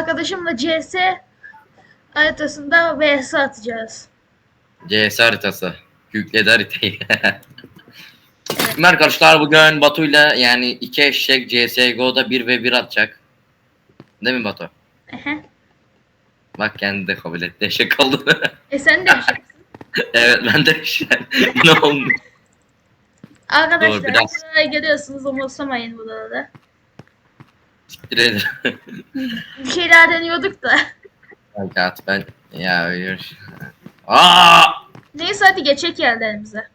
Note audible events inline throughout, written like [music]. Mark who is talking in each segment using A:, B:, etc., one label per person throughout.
A: arkadaşımla CS haritasında vs atacağız.
B: CS haritası. Yükledi haritayı. Şimdi arkadaşlar bugün Batu'yla yani iki eşek CSGO'da 1 ve 1 atacak. Değil mi Batu?
A: Ehe.
B: Bak kendi de kabul etti. Eşek oldu.
A: e sen de eşeksin. [laughs]
B: evet ben de eşek. ne oldu?
A: Arkadaşlar
B: Doğru, biraz.
A: buraya geliyorsunuz umursamayın burada da.
B: Siktir edin. [laughs]
A: Bir şeyler deniyorduk da.
B: Fakat ben ya hayır. Aa!
A: Neyse hadi geçek yerlerimize.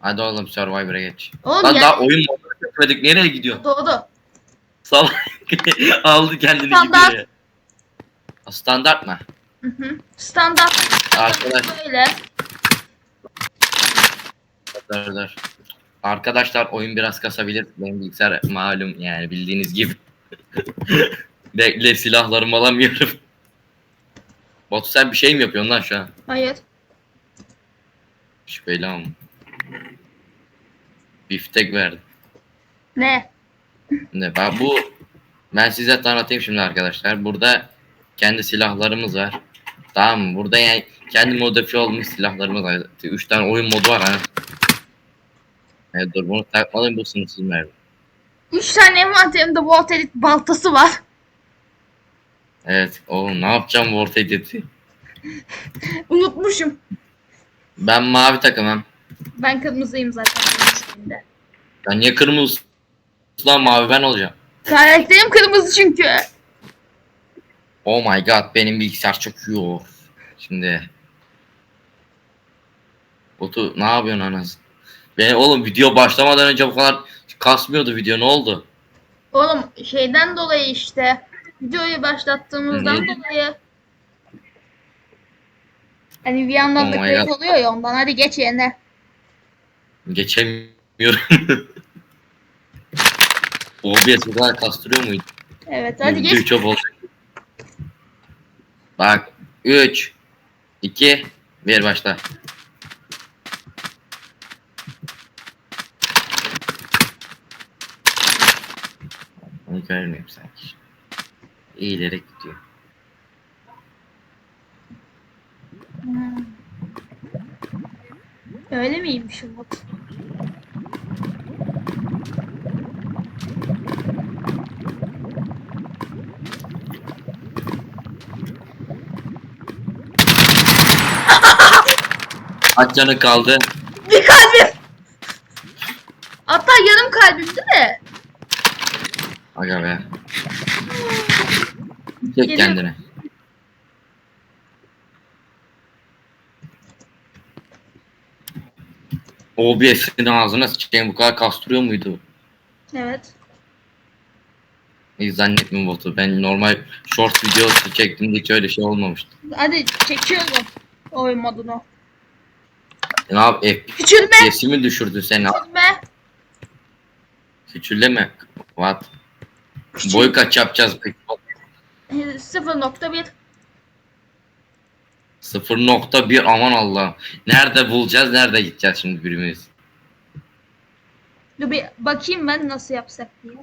B: Hadi oğlum Survivor'a geç.
A: Oğlum
B: Lan
A: ya
B: daha oyun modunu çökmedik. Nereye gidiyor?
A: doğdu.
B: Salak. [laughs] Aldı kendini
A: Standart.
B: gidiyor. ya. Standart mı?
A: Hı hı. Standart
B: Arkadaş.
A: böyle.
B: Dur, dur. Arkadaşlar oyun biraz kasabilir. Benim bilgisayar malum yani bildiğiniz gibi. Bekle silahlarımı alamıyorum. Batu sen bir şey mi yapıyorsun lan şu an?
A: Hayır.
B: Şüpheli ama. Biftek verdim.
A: Ne?
B: Ne ben bu ben size tanıtayım şimdi arkadaşlar. Burada kendi silahlarımız var. Tamam mı? Burada yani kendi modifiye olmuş silahlarımız var. 3 tane oyun modu var ha. Evet dur bunu takmalıyım bu sınırsız mermi.
A: Üç tane envanterimde Volterit baltası var.
B: Evet oğlum ne yapacağım World Edit'i?
A: Unutmuşum.
B: Ben mavi takımım.
A: Ben kırmızıyım zaten.
B: Ben niye kırmızı lan mavi ben olacağım.
A: Karakterim kırmızı çünkü.
B: Oh my god benim bilgisayar çöküyor. Şimdi. Botu ne yapıyorsun anasını? Ben oğlum video başlamadan önce bu kadar kasmıyordu video ne oldu?
A: Oğlum şeyden dolayı işte. Videoyu başlattığımızdan
B: Ne?
A: dolayı. Hani bir yandan da
B: Oh my
A: kayıt
B: God.
A: oluyor ya ondan. Hadi geç yerine.
B: Geçemiyorum. [laughs] OBS kadar kastırıyor muydu?
A: Evet hadi geç.
B: çok olacak. Bak 3 2 1 başla. Onu görmüyorum sanki. İyileri gidiyor.
A: Hmm. Öyle miymiş Umut?
B: Kaç canı kaldı?
A: Bir kalbim. Hatta yarım kalbim değil mi?
B: Aga be. Çek
A: Geliyor.
B: kendini. OBS'in ağzına sıçayım bu kadar kastırıyor muydu?
A: Evet.
B: Hiç zannetmiyorum botu. Ben normal short videosu çektiğimde hiç öyle şey olmamıştı.
A: Hadi çekiyorum oyun modunu.
B: E ne yap?
A: Küçülme.
B: FPS'i mi düşürdü seni?
A: Küçülme.
B: Küçülleme. What?
A: Küçül-
B: Boy kaç yapacağız peki?
A: Ee, 0.1
B: 0.1 aman Allah'ım. Nerede bulacağız? Nerede gideceğiz şimdi birimiz?
A: Dur bir bakayım ben nasıl yapsak diye.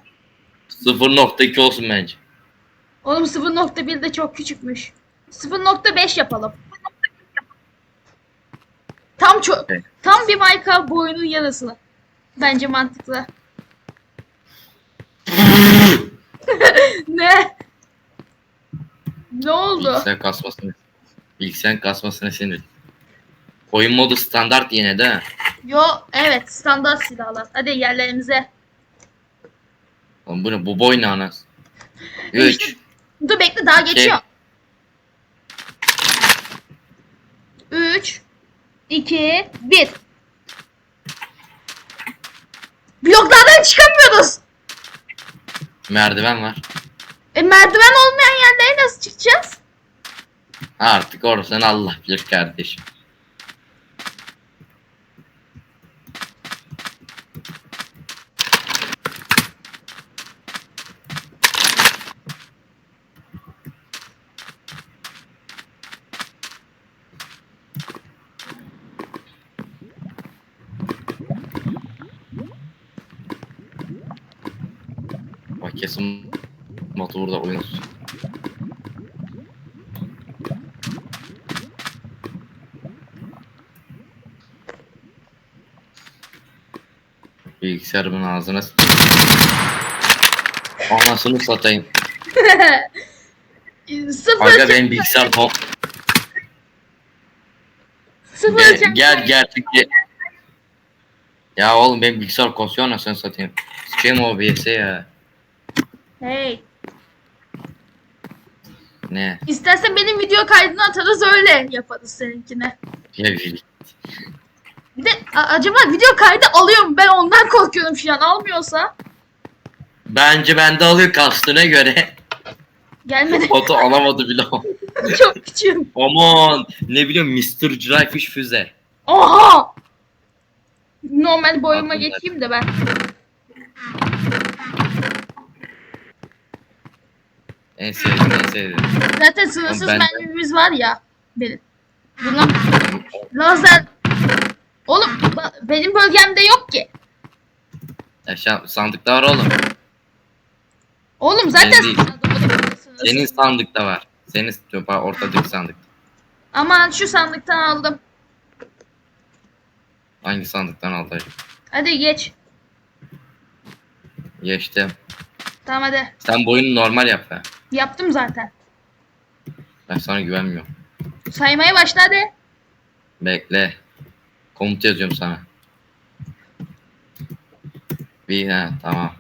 B: 0.2 olsun bence.
A: Oğlum 0.1 de çok küçükmüş. 0.5 yapalım. Tam çok
B: Evet.
A: tam bir Minecraft boyunun yarısı. Bence mantıklı. Ne? Ne oldu?
B: Bilgisayar kasmasını. Bilgisayar kasmasını sinir. Oyun modu standart yine de.
A: Yo evet standart silahlar. Hadi yerlerimize.
B: Oğlum bu ne? Bu boy ne anas? 3
A: Dur bekle daha geçiyor. 3 2 1 Bloklardan çıkamıyoruz.
B: merdiven var.
A: E merdiven olmayan yerlere nasıl çıkacağız?
B: Artık orasını Allah bilir kardeşim. Bak kesin Batu burada oyun. Bilgisayarımın ağzına s- Anasını satayım.
A: Sıfır
B: Aga benim bilgisayar don...
A: Sıfır
B: Gel gel gerçek ge- Ya oğlum benim bilgisayar kasıyor anasını satayım. Sıçayım OBS'e ya.
A: Hey.
B: Ne?
A: İstersen benim video kaydını atarız öyle yaparız seninkine.
B: Bir
A: de a- acaba video kaydı alıyor mu? Ben ondan korkuyorum şu an. Almıyorsa
B: Bence bende alıyor kastına göre.
A: gelmedi. [laughs]
B: Foto alamadı bile. [laughs]
A: Çok küçüğüm.
B: Aman ne bileyim Mr. Dryfish füze.
A: Oha! Normal boyuma
B: Aklımda.
A: geçeyim de ben.
B: En sevdiğim en sevdiğim.
A: Zaten sınırsız
B: Ben
A: mermimiz var ya. Benim. Bunlar lazer. Oğlum benim bölgemde yok ki.
B: Yaşam sandıkta var oğlum.
A: Oğlum zaten
B: Benim değil. Senin sandıkta var. Senin topa ortadaki sandık.
A: Aman şu sandıktan aldım.
B: Hangi sandıktan aldın?
A: Hadi geç.
B: Geçtim.
A: Tamam hadi.
B: Sen boyunu normal yap ha.
A: Yaptım zaten.
B: Ben sana güvenmiyorum.
A: Saymaya başla hadi.
B: Bekle. Komut yazıyorum sana. Bir ha tamam.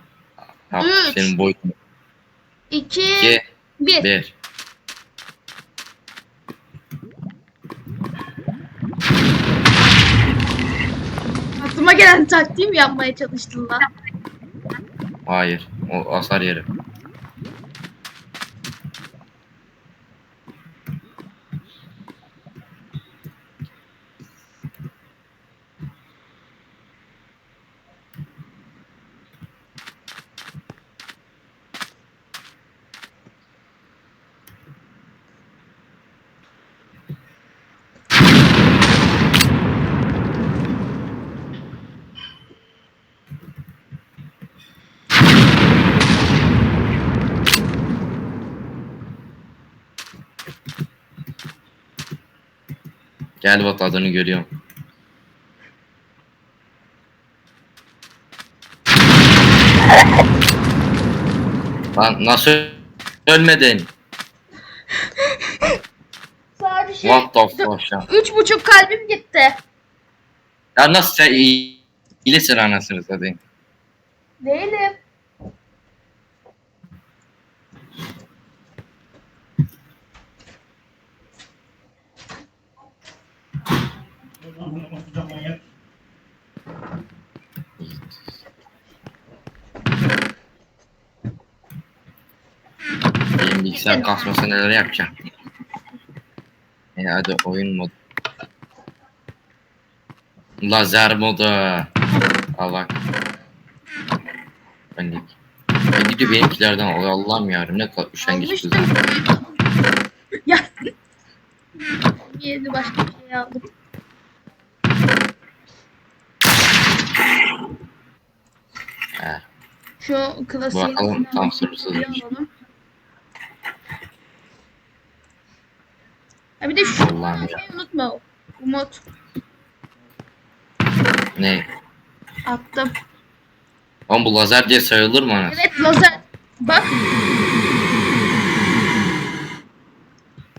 B: Yap,
A: Üç.
B: senin boyun.
A: 2
B: 2
A: 1
B: 1
A: Aklıma gelen taktiği mi yapmaya çalıştın lan?
B: Hayır. O asar yeri. Gel bak adını görüyorum. Lan nasıl ölmedin?
A: Sadece
B: What the fuck ya?
A: Üç buçuk kalbim gitti.
B: Ya nasıl sen iyi, iyilesin anasını satayım.
A: Değilim.
B: Benim bilgisayar kasmasa neler yapacağım. E hadi oyun modu. Lazer modu. Al bak. Benlik. E gidiyor benimkilerden oluyor Allah'ım yarabbim ne kadar üşengeç
A: Almıştım.
B: kızlar. [laughs]
A: ya. Yeni başka bir şey aldım. Şu klasiği.
B: Bakalım tam
A: alalım. Ha bir de şu
B: Allah'ım
A: şeyi unutma. Umut
B: Ne?
A: attım.
B: Oğlum bu lazer diye sayılır mı anasını?
A: Evet lazer. Bak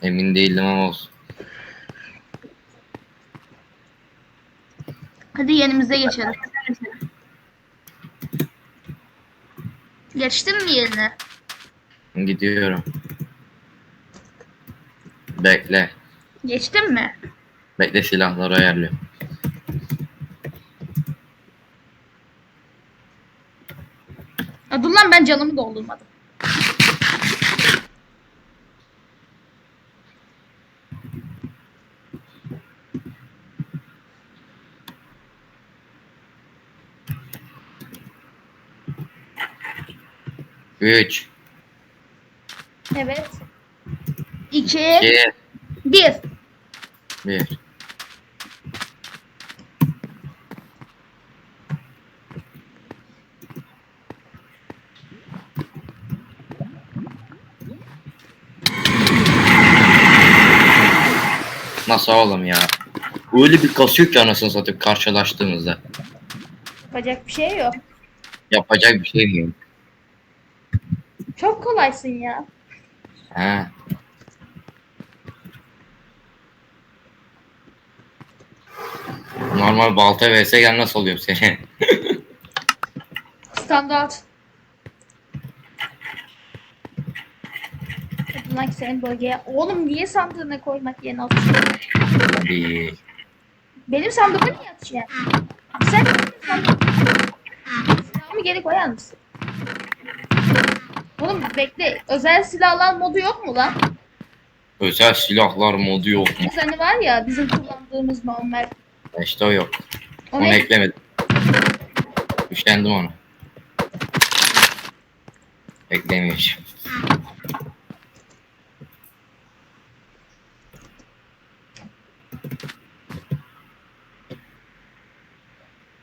B: Emin değildim ama olsun.
A: hadi yenimize geçelim. Geçtin mi yerine?
B: Gidiyorum. Bekle.
A: Geçtin mi?
B: Bekle silahları ayarlıyorum.
A: Ya dur lan ben canımı doldurmadım.
B: Üç,
A: Evet. 2
B: iki,
A: 1
B: bir. Nasıl oğlum ya? Öyle bir kasıyor ki anasını satayım karşılaştığımızda.
A: Yapacak bir şey yok.
B: Yapacak bir şey yok.
A: Çok kolaysın ya.
B: Ha. Normal balta vs gel nasıl oluyor seni? [laughs]
A: Standart. Bunlar senin bölgeye... Oğlum niye sandığına koymak yerine?
B: Hadi.
A: Benim sandığıma niye atıyorsun? Sen benim sandığıma... Geri koyar mısın? Oğlum bekle. Özel silahlar modu yok mu lan?
B: Özel silahlar modu yok mu?
A: Biz hani var ya bizim kullandığımız normal.
B: İşte o yok.
A: O
B: Onu
A: ne?
B: eklemedim. Üşendim onu. Eklemeyeceğim.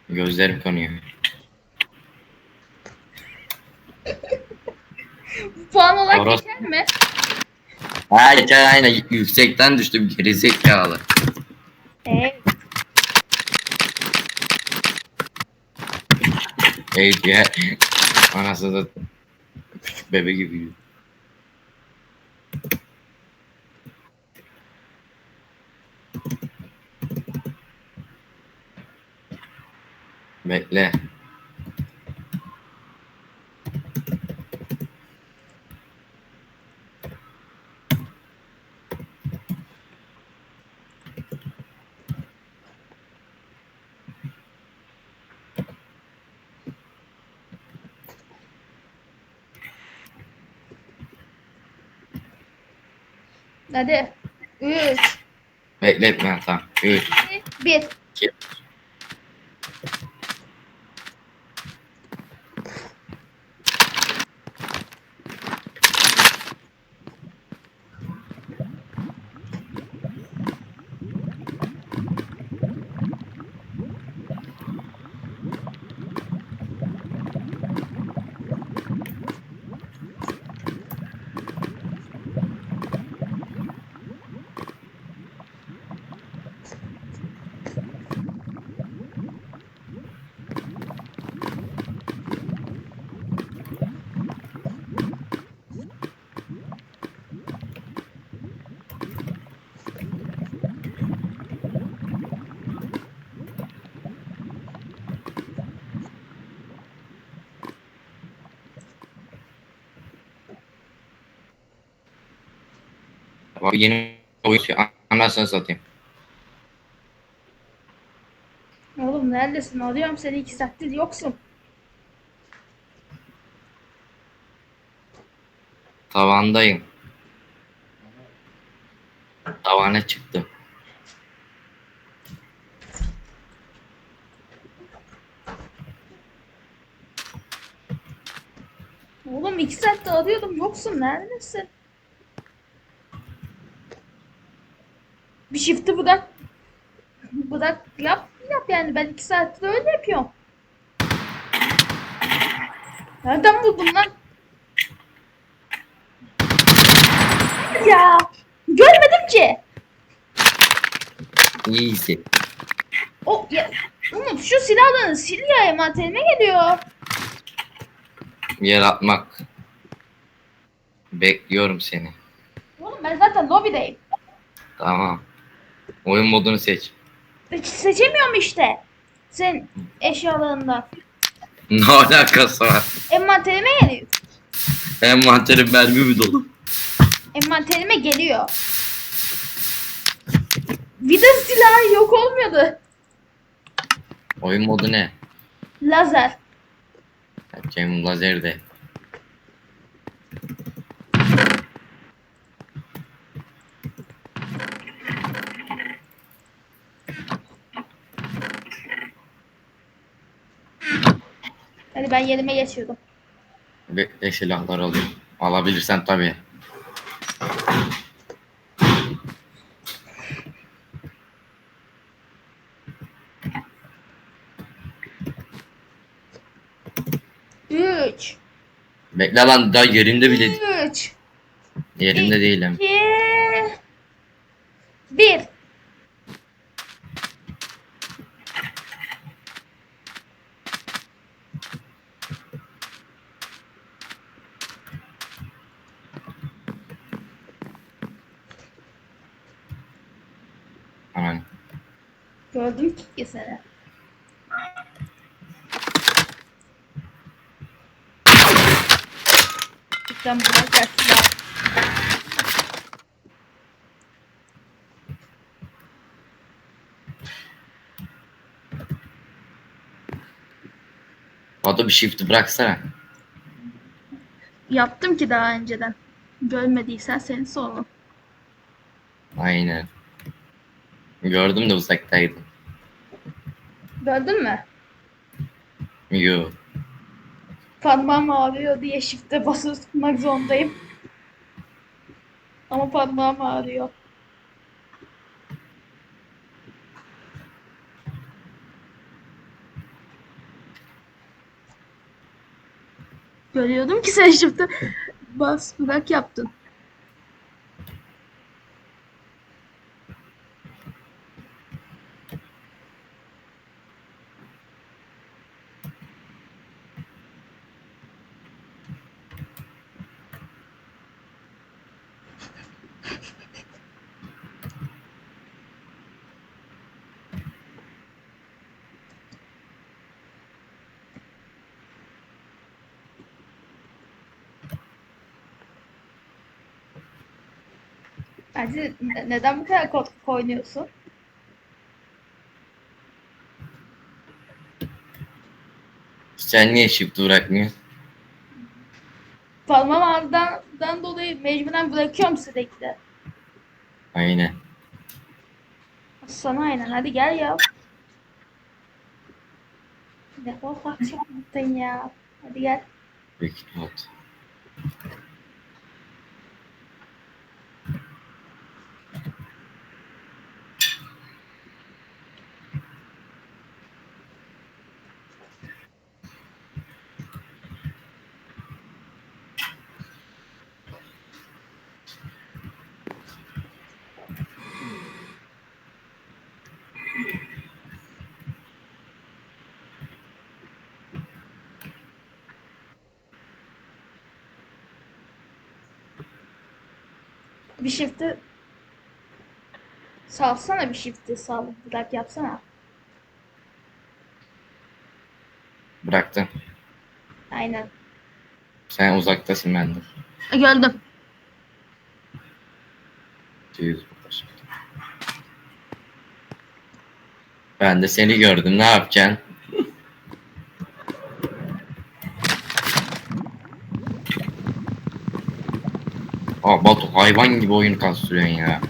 B: Gözlerim kanıyor.
A: Puan olarak
B: Orası-
A: geçer mi?
B: Ha geçen aynen yüksekten düştüm gerizekalı.
A: Evet.
B: Hey diye. Anası da küçük bebe gibi. Bekle.
A: Hadi. 3,
B: Bekle etme tamam. 3,
A: 1.
B: 2. Bak yeni oyun şey. Anasını satayım.
A: Oğlum neredesin? Arıyorum seni 2 saattir yoksun.
B: Tavandayım. Tavana çıktım.
A: Oğlum 2 saattir arıyordum yoksun. Neredesin? Shift'i bırak. Bırak yap yap yani ben 2 saattir öyle yapıyorum. Nereden buldun lan? Ya görmedim ki.
B: Easy.
A: O ya Umut şu silahların sil ya envanterime geliyor.
B: Yer atmak. Bekliyorum seni.
A: Oğlum ben zaten lobideyim.
B: Tamam. Oyun modunu seç.
A: Hiç seçemiyorum işte. Sen eşyalarından. [laughs]
B: Ne alakası var?
A: Envanterime geliyor.
B: Envanterim mermi mi dolu?
A: Envanterime geliyor. Vida silahı yok olmuyordu.
B: Oyun modu ne?
A: Lazer.
B: Cem lazer de.
A: Hadi ben yerime geçiyordum.
B: Bekle silahlar alayım. Alabilirsen tabii.
A: Üç.
B: Bekle lan daha yerinde bile
A: Üç.
B: yerinde değilim.
A: İki. Bir. Gördüm ki seni. Lütfen bırak.
B: Batu bir shift'i bıraksana.
A: Yaptım ki daha önceden. Görmediysen senin sorun.
B: Aynen. Gördüm de uzaktaydın.
A: Gördün mü?
B: Yo.
A: Parmağım ağrıyor diye shift'e basılı tutmak zorundayım. Ama parmağım ağrıyor. Görüyordum ki sen shift'e bas bırak yaptın. Hadi ne- neden bu kadar korkak oynuyorsun?
B: Sen niye shift'i bırakmıyorsun?
A: Parmağım ağrıdan dolayı mecburen bırakıyorum sürekli.
B: Aynen.
A: Sana aynen hadi gel ya. Ne korkak çıktın ya. Hadi gel.
B: Büyük
A: Bir shift'i salsana bir shift'i sal. Bırak yapsana.
B: Bıraktım.
A: Aynen.
B: Sen uzaktasın benden.
A: Gördüm.
B: Yüz bakar. Ben de seni gördüm. Ne yapacaksın? Aa Batu hayvan gibi oyun kastırıyorsun ya.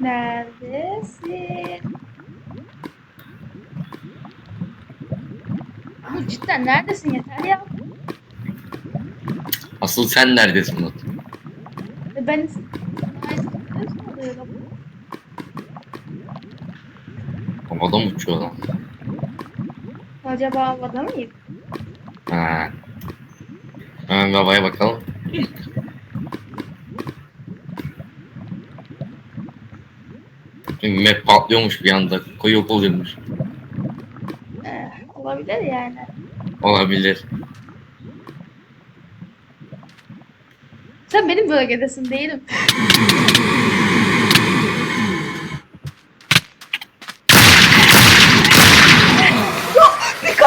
A: Neredesin? Bu cidden neredesin yeter ya.
B: Asıl sen neredesin Batu?
A: Ve Ben.
B: Havada mı uçuyor lan?
A: Acaba havada mıyım?
B: Ha. Hemen bir havaya bakalım. Map patlıyormuş bir anda. Koyu yok oluyormuş.
A: Olabilir yani.
B: Olabilir.
A: Sen benim bölgedesin değilim.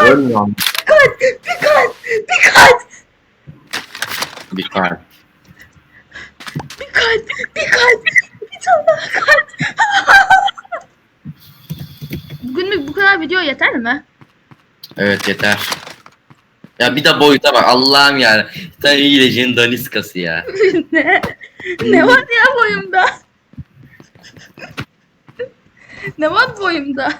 B: Ölmüyor.
A: Dikkat! Dikkat! Dikkat!
B: Dikkat.
A: Dikkat! Dikkat! Bir tane daha dikkat! Bugünlük bu kadar video yeter mi?
B: Evet yeter. Ya bir de boyuta bak Allah'ım ya. Sen iyileceğin daniskası ya. [laughs]
A: ne? Ne var ya boyumda? [laughs] ne var boyumda?